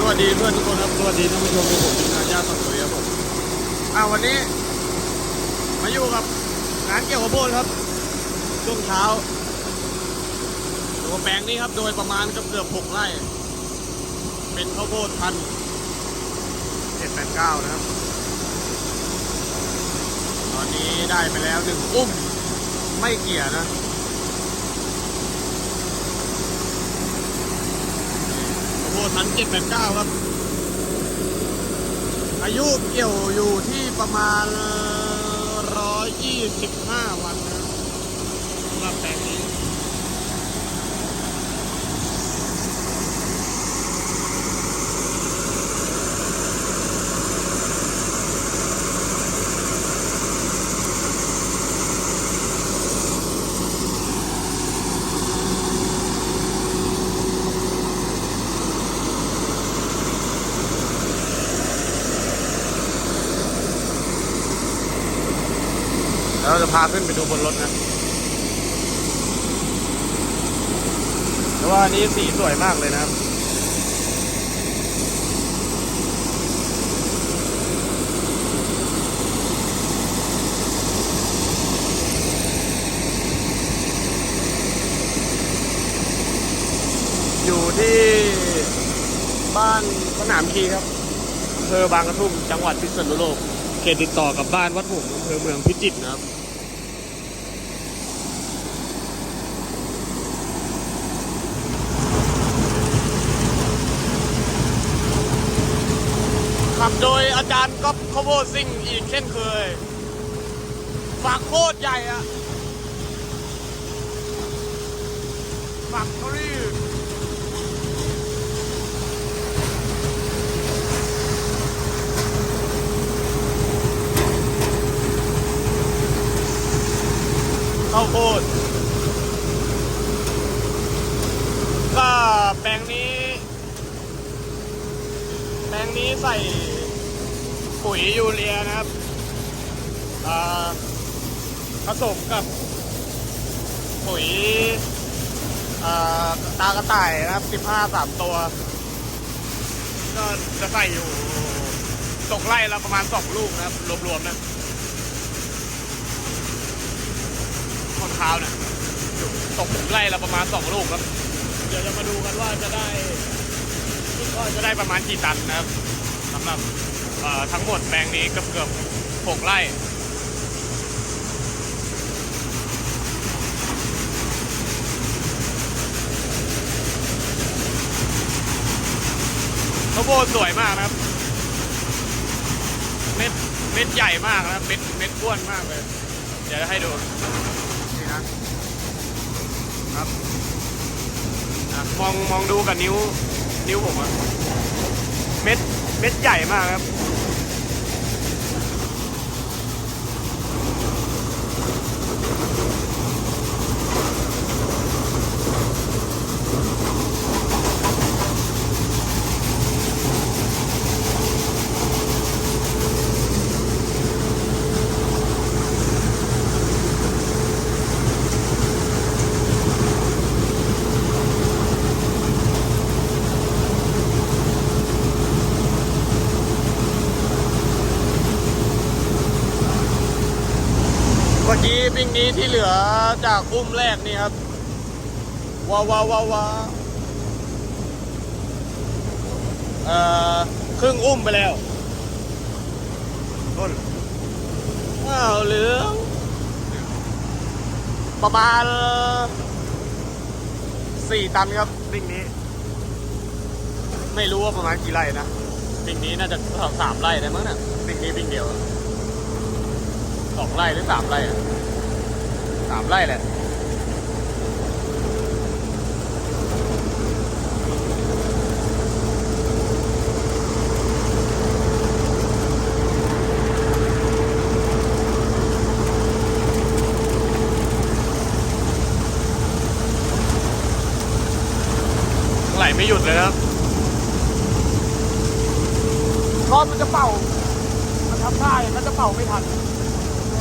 สวัสดีเพื่อนทุกคนครับ สวัสดีท่านผู้ชมทุกผมทีมงาญาติสังเวยครับผมอ่าวันนี้ มาอยู่กับงานเกี่ยวกับโพดครับ ช่วงเช้าตัวแปลงนี้ครับ โดยประมาณกือบเกือบหกไร่ เป็นข้าวโพดพันเจ็ดแปดเก้านะครับ ตอนนี้ได้ไปแล้วหนึ่งอุ้ม ไม่เกี่ยนะ ข้าว โพดพันเจ็ดแปดเก้าครับ อายุเกี่ยวอยู่ที่ประมาณร้อยยี่สิบห้าวันนะสำหรับแปลงนี้ แล้วเราจะพาขึ้นไปดูบนรถนะแต่ว่าอันนี้สีสวยมากเลยนะครับอยู่ที่บ้านสนามคีครับอำเภอบางกระทุ่มจังหวัดพิษณุโลก เขตติดต่อกับบ้านวัดหงส์อำเภอเมืองพิจิตรนะครับ ขับโดยอาจารย์ก๊อฟคโวซิงอีกเช่นเคยฝากโคตรใหญ่อะฝากเขารีบข้าวโพดก็แปลงนี้ แปลงนี้ใส่ ยยูเรียนะครับผสมกับปุ๋ยตากระต่ายนะครับ 15สามตัว ก็จะใส่อยู่ตกไร่ละประมาณ 2 ลูกนะครับ รวมๆนะข้าวข้าวเนี่ยตกไร่ละประมาณ 2 ลูกครับ เดี๋ยวจะมาดูกันว่าจะได้ก็จะได้ประมาณกี่ตันนะครับสำหรับ ทั้งหมดแปลงนี้เกือบเกือบหกไร่ข้าวโพดสวยมากนะครับ เม็ดเม็ดใหญ่มากนะครับเม็ดเม็ดอ้วนมากเลย เดี๋ยวจะให้ดูนี่นะครับอะมองมองดูกับนิ้ว นิ้วผมอะเม็ดเม็ดใหญ่มากครับ เมื่อกี้ปิ้งนี้ที่เหลือจากอุ้มแรกนี่ครับว้าวว้าวว้าววาวเอ่อครึ่งอุ้มไปแล้วต้นอ้าวเหลืองประมาณสี่ตันครับปิ้งนี้ ไม่รู้ว่าประมาณกี่ไร่นะปิ้งนี้น่าจะสามไร่ได้มั้งน่ะปิ้งนี้ปิ้งเดียว สองไร่หรือสามไร่อะสามไร่แหละไหลไม่หยุดเลยนะครับก้อนมันจะเป่า มันทำได้มันจะเป่าไม่ทัน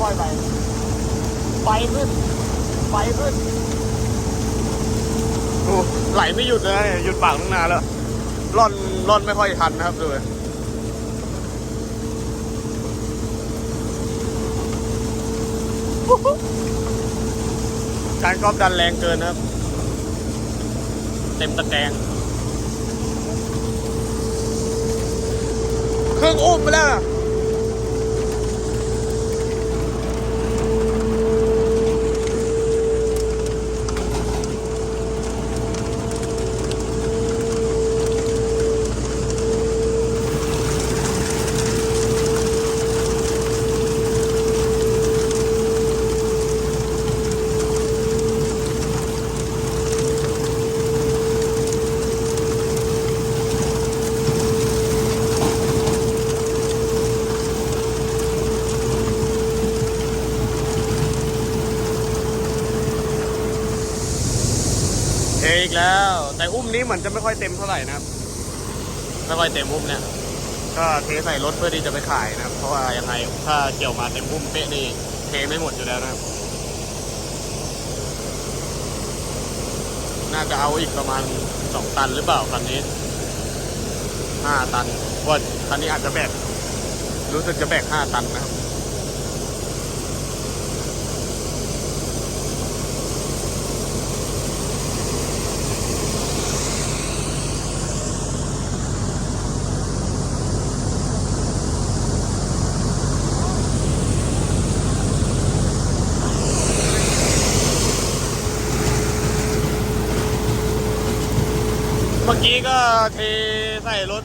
ค่อยไป ไฟขึ้น ไฟขึ้นโอ้ไหลไม่หยุดเลยหยุดปากตั้งนานแล้วร่อนร่อนไม่ค่อยทันนะครับดูเลยการกอบดันแรงเกินนะครับ เต็มตะแกรงเครื่องอุ้มไปแล้วนะ อีกแล้ว แต่อุ้มนี้เหมือนจะไม่ค่อยเต็มเท่าไหร่นะครับ ไม่ค่อยเต็มอุ้มเนี่ย ก็เทใส่รถเพื่อที่จะไปขายนะครับ เพราะว่ายังไงถ้าเกี่ยวมาเต็มอุ้มเป๊ะนี่เทไม่หมดอยู่แล้วนะครับ น่าจะเอาอีกประมาณสองตันหรือเปล่าคันนี้ห้าตันว่าคันนี้อาจจะแบกรู้สึกจะแบกห้าตันนะครับ เมื่อกี้ก็เทใส่รถ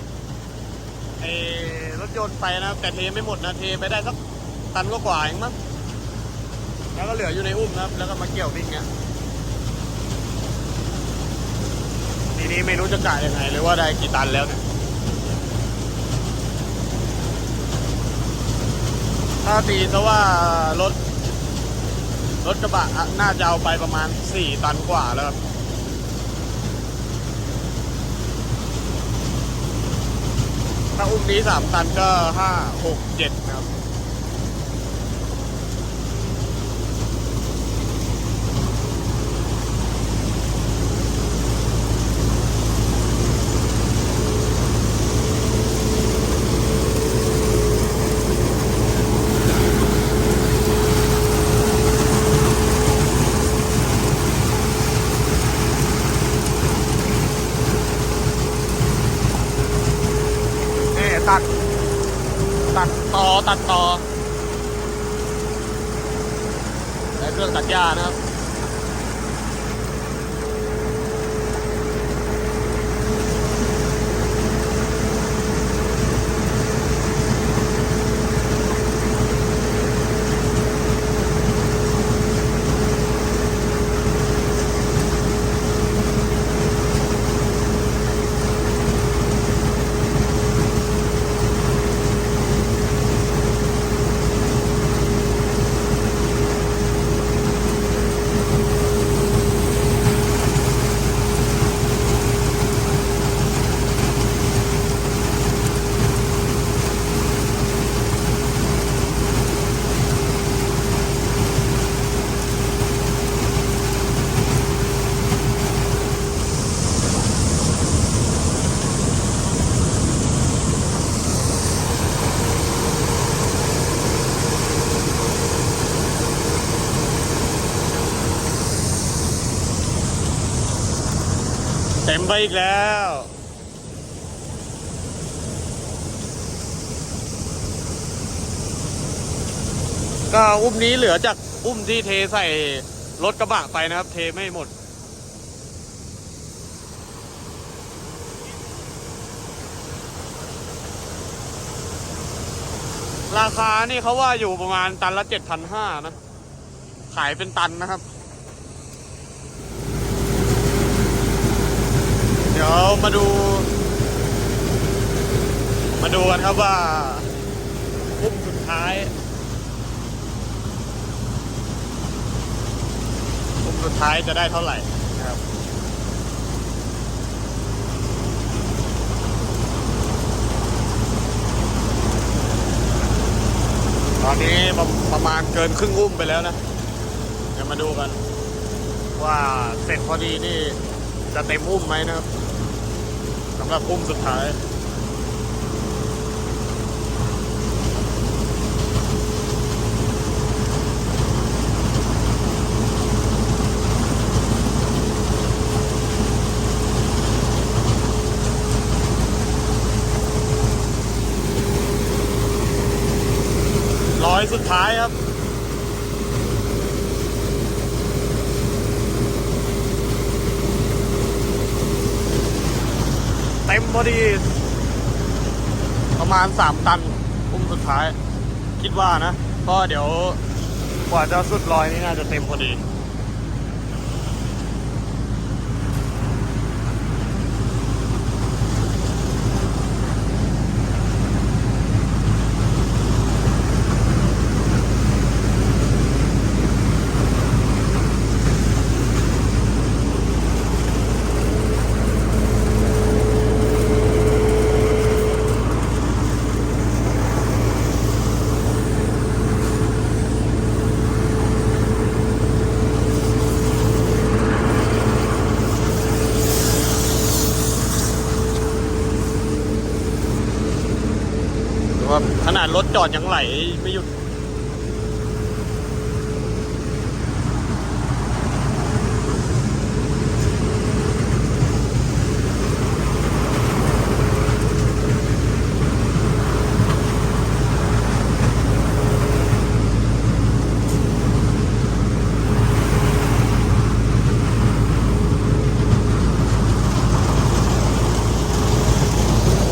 ไอ้รถยนต์ไปนะแต่เทไม่หมดนะเทไปได้สักตันก็กว่าเองมั้งแล้วก็เหลืออยู่ในอุ้มนะครับ แล้วก็มาเกี่ยววิ่งเงี้ยทีนี้ไม่รู้จะกะยังไงเลยว่าได้กี่ตันแล้วเนี่ยถ้าตีซะว่ารถรถกระบะอะน่าจะเอาไปประมาณสี่ตันกว่าแล้วครับ ถ้าอุ้มนี้สามตันก็ห้าหกเจ็ดนะครับ ต็มไปอีกแล้ว ก็อุ้มนี้เหลือจากอุ้มที่เทใส่รถกระบะไปนะครับ เทไม่หมด ราคานี่เขาว่าอยู่ประมาณตันละเจ็ดพันห้านะ ขายเป็นตันนะครับ ดี๋ยวมาดู มาดูกันครับว่าอุ้มสุดท้ายอุ้มสุดท้ายจะได้เท่าไหร่นะครับตอนนี้ประประมาณเกินครึ่งอุ้มไปแล้วนะเดี๋ยวมาดูกัน ว่าเสร็จพอดีนี่จะเต็มอุ้มไหมนะครับำหรับอุ้มสุดท้ายร้อยสุดท้ายครับ ต็มพอดี ประมาณสามตันอุ้มสุดท้าย คิดว่านะ ก็เดี๋ยวกว่าจะสุดรอยนี่น่าจะเต็มพอดี ขนาดรถจอดยังไหลไม่หยุด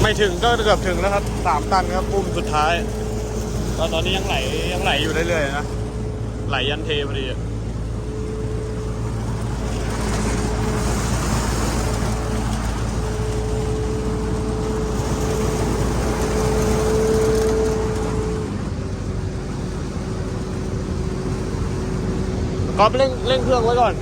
ไม่ ถึงก็เกือบถึงแล้วครับสามตันครับอุ้มสุดท้ายก็ตอนนี้ยังไหลยังไหลอยู่เรื่อยๆนะ ไหลยันเทพอดีก๊อฟเร่งเร่งเครื่องไว้ก่อน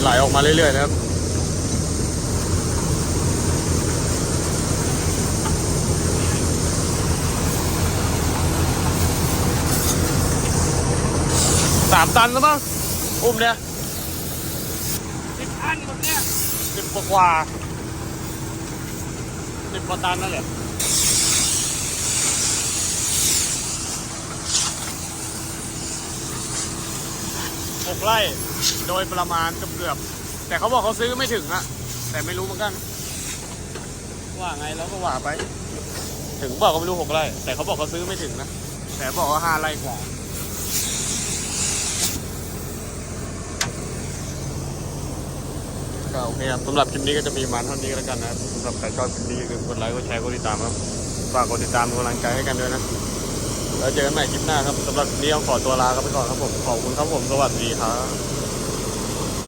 ไห ลออกมาเรื่อยๆนะครับสามตันแล้วมั้งอุ้มเนี่ยสิบอันหมดเนี่ยสิบกว่าสิบกว่าตันนั่นแหละ หกไร่โดยประมาณเกือบๆแต่เขาบอกเขาซื้อไม่ถึงอะแต่ไม่รู้เหมือนกัน ว่าไงแล้วก็ว่าไป ถึงบอกก็ไม่รู้หกไร่ แต่เขาบอกเขาซื้อไม่ถึงนะ แต่บอกว่าห้าไร่กว่าก็โอเคครับสำหรับคลิปนี้ก็จะมีมาณเท่านี้แล้วกันนะครับสำหรับใครชอบคลิปนี้อย่าลืมกดไลค์กดแชร์กดติดตามครับฝากกดติดตามกำลังใจให้กันด้วยนะ แล้วเจอกันใหม่คลิปหน้าครับสำหรับนี้ต้องขอตัวลาไปก่อนครับผมขอบคุณครับผมสวัสดีครับ